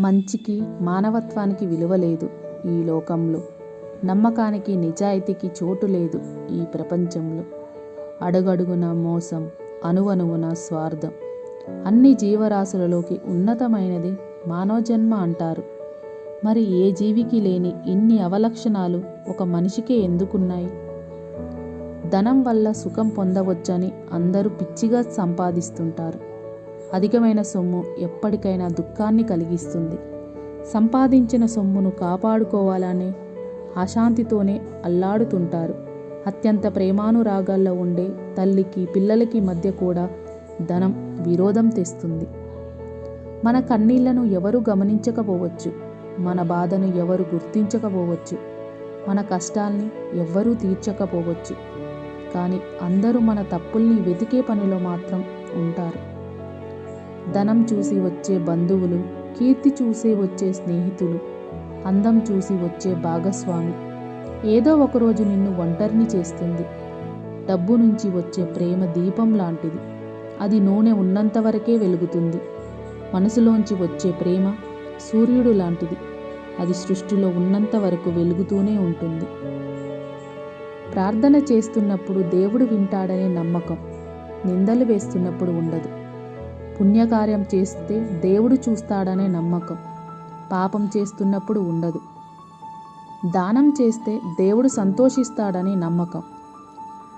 మంచికి మానవత్వానికి విలువ లేదు ఈ లోకంలో. నమ్మకానికి నిజాయితీకి చోటు లేదు ఈ ప్రపంచంలో. అడుగడుగున మోసం అణువణువున స్వార్థం. అన్ని జీవరాశులలోకి ఉన్నతమైనది మానవజన్మ అంటారు. మరి ఏ జీవికి లేని ఇన్ని అవలక్షణాలు ఒక మనిషికే ఎందుకున్నాయి? ధనం వల్ల సుఖం పొందవచ్చని అందరూ పిచ్చిగా సంపాదిస్తుంటారు. అధికమైన సొమ్ము ఎప్పటికైనా దుఃఖాన్ని కలిగిస్తుంది. సంపాదించిన సొమ్మును కాపాడుకోవాలనే అశాంతితోనే అల్లాడుతుంటారు. అత్యంత ప్రేమానురాగాల్లో ఉండే తల్లికి పిల్లలకి మధ్య కూడా ధనం విరోధం తెస్తుంది. మన కన్నీళ్ళను ఎవరు గమనించకపోవచ్చు. మన బాధను ఎవరు గుర్తించకపోవచ్చు. మన కష్టాల్ని ఎవ్వరూ తీర్చకపోవచ్చు. కానీ అందరూ మన తప్పుల్ని వెతికే పనిలో మాత్రం ఉంటారు. ధనం చూసి వచ్చే బంధువులు కీర్తి చూసి వచ్చే స్నేహితులు అందం చూసి వచ్చే భాగస్వామి. ఏదో ఒకరోజు నిన్ను ఒంటరిని చేస్తుంది. డబ్బు నుంచి వచ్చే ప్రేమ దీపం లాంటిది. అది నూనె ఉన్నంత వరకే వెలుగుతుంది. మనసులోంచి వచ్చే ప్రేమ సూర్యుడు లాంటిది. అది సృష్టిలో ఉన్నంత వరకు వెలుగుతూనే ఉంటుంది. ప్రార్థన చేస్తున్నప్పుడు దేవుడు వింటాడనే నమ్మకం. నిందలు వేస్తున్నప్పుడు ఉండదు. పుణ్యకార్యం చేస్తే దేవుడు చూస్తాడనే నమ్మకం. పాపం చేస్తున్నప్పుడు ఉండదు. దానం చేస్తే దేవుడు సంతోషిస్తాడనే నమ్మకం.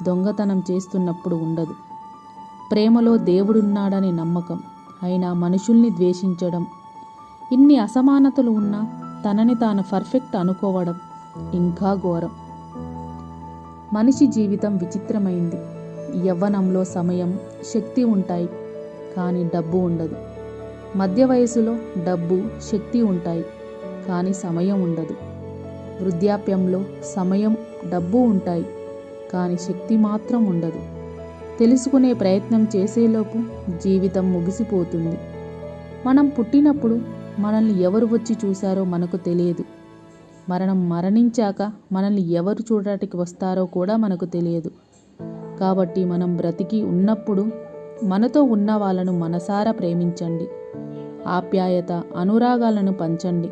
దొంగతనం చేస్తున్నప్పుడు ఉండదు. ప్రేమలో దేవుడున్నాడనే నమ్మకం. అయినా మనుషుల్ని ద్వేషించడం. ఇన్ని అసమానతలు ఉన్నా తనని తాను పర్ఫెక్ట్ అనుకోవడం ఇంకా ఘోరం. మనిషి జీవితం విచిత్రమైంది. యవ్వనంలో సమయం శక్తి ఉంటాయి. కానీ డబ్బు ఉండదు. మధ్య వయసులో డబ్బు శక్తి ఉంటాయి కానీ సమయం ఉండదు. వృద్ధాప్యంలో సమయం డబ్బు ఉంటాయి కానీ శక్తి మాత్రం ఉండదు. తెలుసుకునే ప్రయత్నం చేసేలోపు జీవితం ముగిసిపోతుంది. మనం పుట్టినప్పుడు మనల్ని ఎవరు వచ్చి చూశారో మనకు తెలియదు. మరణం మరణించాక మనల్ని ఎవరు చూడటానికి వస్తారో కూడా మనకు తెలియదు. కాబట్టి మనం బ్రతికి ఉన్నప్పుడు మనతో ఉన్న వాళ్ళను మనసారా ప్రేమించండి. ఆప్యాయత అనురాగాలను పంచండి.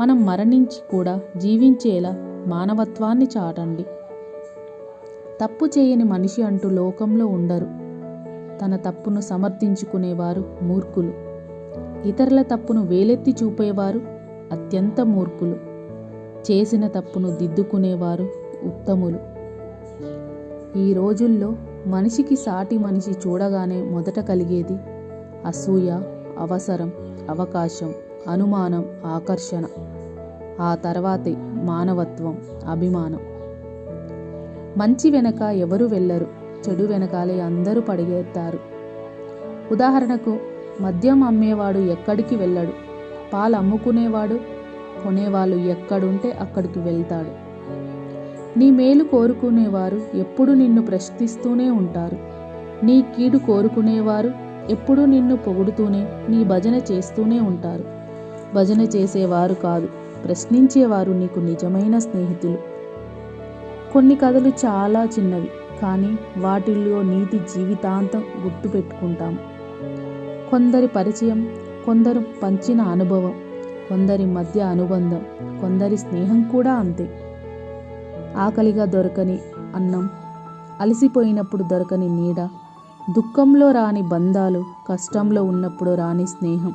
మనం మరణించి కూడా జీవించేలా మానవత్వాన్ని చాటండి. తప్పు చేయని మనిషి అంటూ లోకంలో ఉండరు. తన తప్పును సమర్థించుకునేవారు మూర్ఖులు. ఇతరుల తప్పును వేలెత్తి చూపేవారు అత్యంత మూర్ఖులు. చేసిన తప్పును దిద్దుకునేవారు ఉత్తములు. ఈ రోజుల్లో మనిషికి సాటి మనిషి చూడగానే మొదట కలిగేది అసూయ అవసరం అవకాశం అనుమానం ఆకర్షణ. ఆ తర్వాతే మానవత్వం అభిమానం. మంచి వెనక ఎవరు వెళ్ళరు చెడు వెనకాలే అందరూ పడిగేస్తారు ఉదాహరణకు మద్యం అమ్మేవాడు ఎక్కడికి వెళ్ళడు? పాలు అమ్ముకునేవాడు? కొనేవాళ్ళు ఎక్కడుంటే అక్కడికి వెళ్తాడు. నీ మేలు కోరుకునేవారు ఎప్పుడు నిన్ను ప్రశ్నిస్తూనే ఉంటారు. నీ కీడు కోరుకునేవారు ఎప్పుడూ నిన్ను పొగుడుతూనే నీ భజన చేస్తూనే ఉంటారు. భజన చేసేవారు కాదు ప్రశ్నించేవారు నీకు నిజమైన స్నేహితులు. కొన్ని కథలు చాలా చిన్నవి కానీ వాటిల్లో నీతి జీవితాంతం గుర్తుపెట్టుకుంటాం కొందరి పరిచయం కొందరు పంచిన అనుభవం కొందరి మధ్య అనుబంధం కొందరి స్నేహం కూడా అంతే. ఆకలిగా దొరకని అన్నం అలసిపోయినప్పుడు దొరకని నీడ దుఃఖంలో రాని బంధాలు కష్టంలో ఉన్నప్పుడు రాని స్నేహం.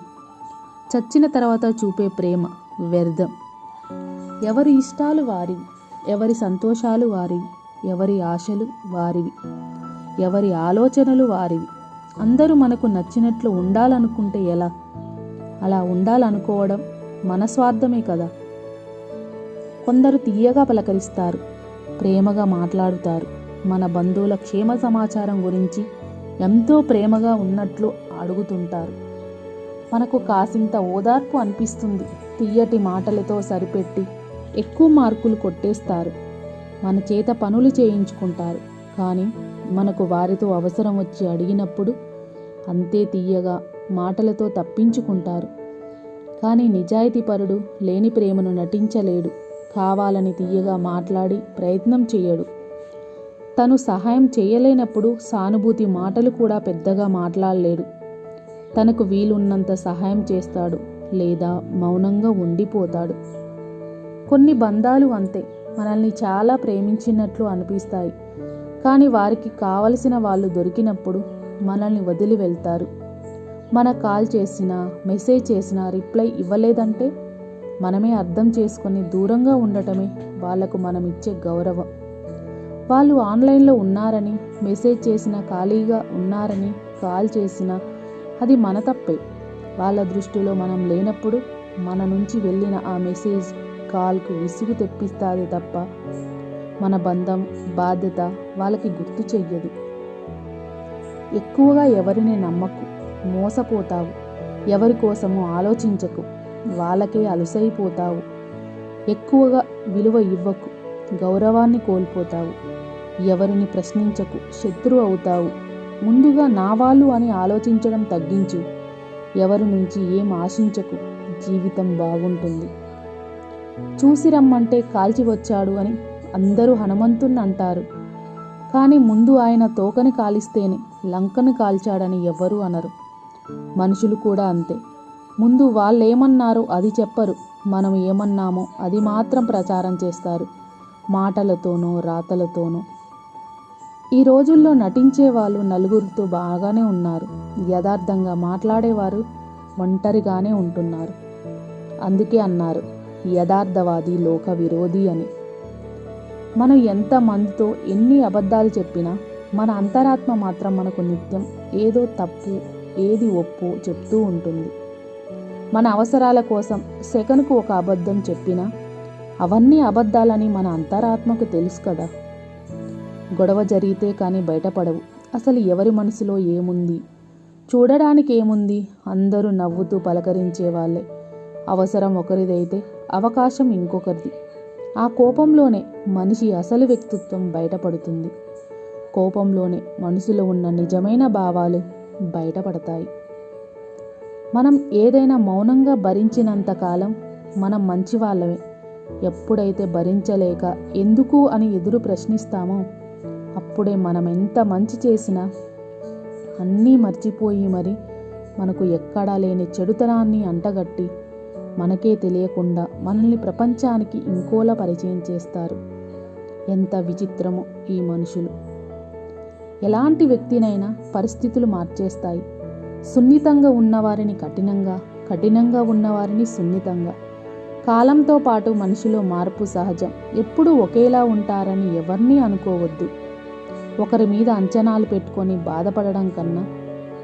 చచ్చిన తర్వాత చూపే ప్రేమ వ్యర్థం. ఎవరి ఇష్టాలు వారివి ఎవరి సంతోషాలు వారివి ఎవరి ఆశలు వారివి ఎవరి ఆలోచనలు వారివి. అందరూ మనకు నచ్చినట్లు ఉండాలనుకుంటే ఎలా? అలా ఉండాలనుకోవడం మన స్వార్థమే కదా. కొందరు తీయగా పలకరిస్తారు. ప్రేమగా మాట్లాడుతారు. మన బంధువుల క్షేమ సమాచారం గురించి ఎంతో ప్రేమగా ఉన్నట్లు అడుగుతుంటారు. మనకు కాసింత ఓదార్పు అనిపిస్తుంది. తీయటి మాటలతో సరిపెట్టి ఎక్కువ మార్కులు కొట్టేస్తారు. మన చేత పనులు చేయించుకుంటారు. కానీ మనకు వారితో అవసరం వచ్చి అడిగినప్పుడు అంతే తీయగా మాటలతో తప్పించుకుంటారు. కానీ నిజాయితీపరుడు లేని ప్రేమను నటించలేడు. కావాలని తీయగా మాట్లాడి ప్రయత్నం చేయడు. తను సహాయం చేయలేనప్పుడు సానుభూతి మాటలు కూడా పెద్దగా మాట్లాడలేడు. తనకు వీలున్నంత సహాయం చేస్తాడు లేదా మౌనంగా ఉండిపోతాడు. కొన్ని బంధాలు అంతే. మనల్ని చాలా ప్రేమించినట్లు అనిపిస్తాయి. కానీ వారికి కావలసిన వాళ్ళు దొరికినప్పుడు మనల్ని వదిలి వెళ్తారు. మన కాల్ చేసినా మెసేజ్ చేసినా రిప్లై ఇవ్వలేదంటే మనమే అర్థం చేసుకొని దూరంగా ఉండటమే వాళ్ళకు మనం ఇచ్చే గౌరవం. వాళ్ళు ఆన్లైన్లో ఉన్నారని మెసేజ్ చేసిన ఖాళీగా ఉన్నారని కాల్ చేసినా అది మన తప్పే. వాళ్ళ దృష్టిలో మనం లేనప్పుడు మన నుంచి వెళ్ళిన ఆ మెసేజ్ కాల్కు విసుగు తెప్పిస్తుంది తప్ప మన బంధం బాధ్యత వాళ్ళకి గుర్తు చెయ్యదు. ఎక్కువగా ఎవరిని నమ్మకు మోసపోతావు ఎవరి కోసము ఆలోచించకు. వాళ్ళకే అలుసైపోతావు. ఎక్కువగా విలువ ఇవ్వకు గౌరవాన్ని కోల్పోతావు. ఎవరిని ప్రశ్నించకు శత్రువు అవుతావు. ముందుగా నా వాళ్ళు అని ఆలోచించడం తగ్గించు. ఎవరి నుంచి ఏం ఆశించకు జీవితం బాగుంటుంది. చూసి రమ్మంటే కాల్చి వచ్చాడు అని అందరూ హనుమంతుణ్ణి అంటారు. కానీ ముందు ఆయన తోకని కాలిస్తేనే లంకను కాల్చాడని ఎవ్వరూ అనరు. మనుషులు కూడా అంతే. ముందు వాళ్ళేమన్నారో అది చెప్పరు. మనం ఏమన్నామో అది మాత్రం ప్రచారం చేస్తారు. మాటలతోనో రాతలతోనో. ఈ రోజుల్లో నటించే వాళ్ళు నలుగురితో బాగానే ఉన్నారు. యథార్థంగా మాట్లాడేవారు ఒంటరిగానే ఉంటున్నారు. అందుకే అన్నారు యథార్థవాది లోక విరోధి అని. మనం ఎంత మందితో ఎన్ని అబద్ధాలు చెప్పినా మన అంతరాత్మ మాత్రం మనకు నిత్యం ఏదో తప్పు ఏది ఒప్పు చెప్తూ ఉంటుంది. మన అవసరాల కోసం సెకనుకు ఒక అబద్ధం చెప్పినా అవన్నీ అబద్ధాలని మన అంతరాత్మకు తెలుసు కదా. గొడవ జరిగితే కానీ బయటపడవు. అసలు ఎవరి మనసులో ఏముంది? చూడడానికి ఏముంది? అందరూ నవ్వుతూ పలకరించే వాళ్ళే. అవసరం ఒకరిదైతే అవకాశం ఇంకొకరిది. ఆ కోపంలోనే మనిషి అసలు వ్యక్తిత్వం బయటపడుతుంది. కోపంలోనే మనసులో ఉన్న నిజమైన భావాలు బయటపడతాయి. మనం ఏదైనా మౌనంగా భరించినంత కాలం మనం మంచి వాళ్ళమే ఎప్పుడైతే భరించలేక ఎందుకు అని ఎదురు ప్రశ్నిస్తామో అప్పుడే మనం ఎంత మంచి చేసినా అన్నీ మర్చిపోయి మరి మనకు ఎక్కడా లేని చెడుతనాన్ని అంటగట్టి మనకే తెలియకుండా మనల్ని ప్రపంచానికి ఇంకోలా పరిచయం చేస్తారు. ఎంత విచిత్రమో ఈ మనుషులు. ఎలాంటి వ్యక్తినైనా పరిస్థితులు మార్చేస్తాయి. సున్నితంగా ఉన్నవారిని కఠినంగా కఠినంగా ఉన్నవారిని సున్నితంగా. కాలంతో పాటు మనిషిలో మార్పు సహజం. ఎప్పుడూ ఒకేలా ఉంటారని ఎవరినీ అనుకోవద్దు. ఒకరి మీద అంచనాలు పెట్టుకొని బాధపడడం కన్నా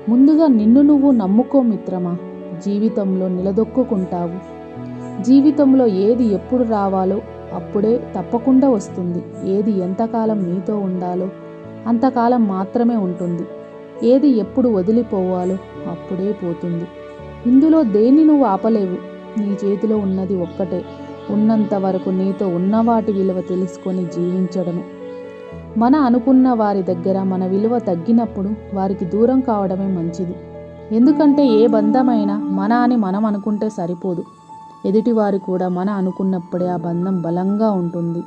ముందుగా నిన్ను నువ్వు నమ్ముకో మిత్రమా? జీవితంలో నిలదొక్కుంటావు జీవితంలో ఏది ఎప్పుడు రావాలో అప్పుడే తప్పకుండా వస్తుంది. ఏది ఎంతకాలం నీతో ఉండాలో అంతకాలం మాత్రమే ఉంటుంది. ఏది ఎప్పుడు వదిలిపోవాలో అప్పుడే పోతుంది. ఇందులో దేన్ని నువ్వు ఆపలేవు? నీ చేతిలో ఉన్నది ఒక్కటే. ఉన్నంత వరకు నీతో ఉన్నవాటి విలువ తెలుసుకొని జీవించడమే. మన అనుకున్న వారి దగ్గర మన విలువ తగ్గినప్పుడు వారికి దూరం కావడమే మంచిది. ఎందుకంటే ఏ బంధమైనా మన అని మనం అనుకుంటే సరిపోదు. ఎదుటివారు కూడా మన అనుకున్నప్పుడే ఆ బంధం బలంగా ఉంటుంది.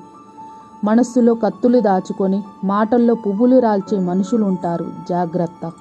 మనస్సులో కత్తులు దాచుకొని మాటల్లో పువ్వులు రాల్చే మనుషులు ఉంటారు జాగ్రత్త.